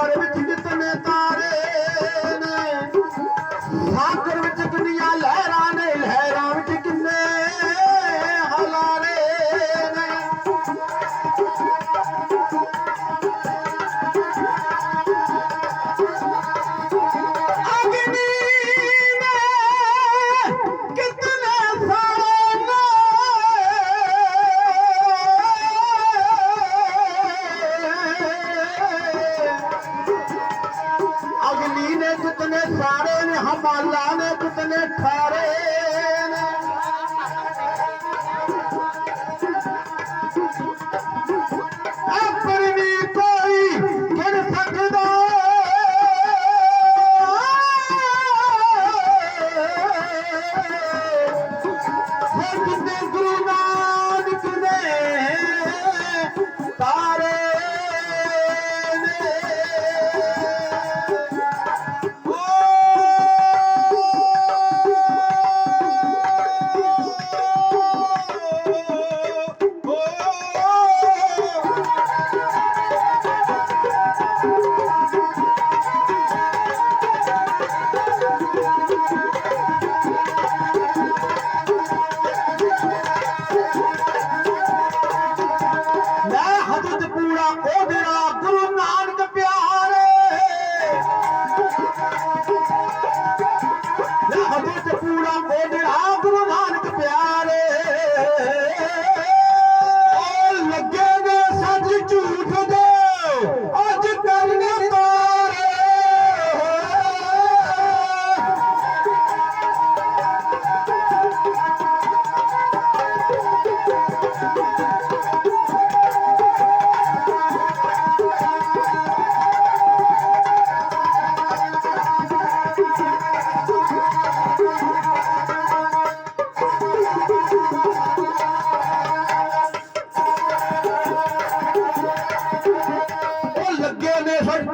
Everybody, everybody. Ali ਨੇ ਕਿਤਨੇ ਸਾਰੇ ਨੇ ਹਮਾਲਾ ਨੇ ਕਿਤਨੇ ਖਾਰੇ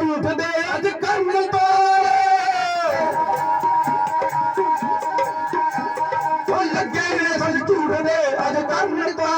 ਝੂਠ ਦੇ ਅੱਜ ਕੰਮ ਤੋਰੇ ਉਹ ਲੱਗੇ ਨੇ ਸੱਚ ਝੂਠ ਦੇ ਅੱਜ ਕੰਮ ਤੋਰੇ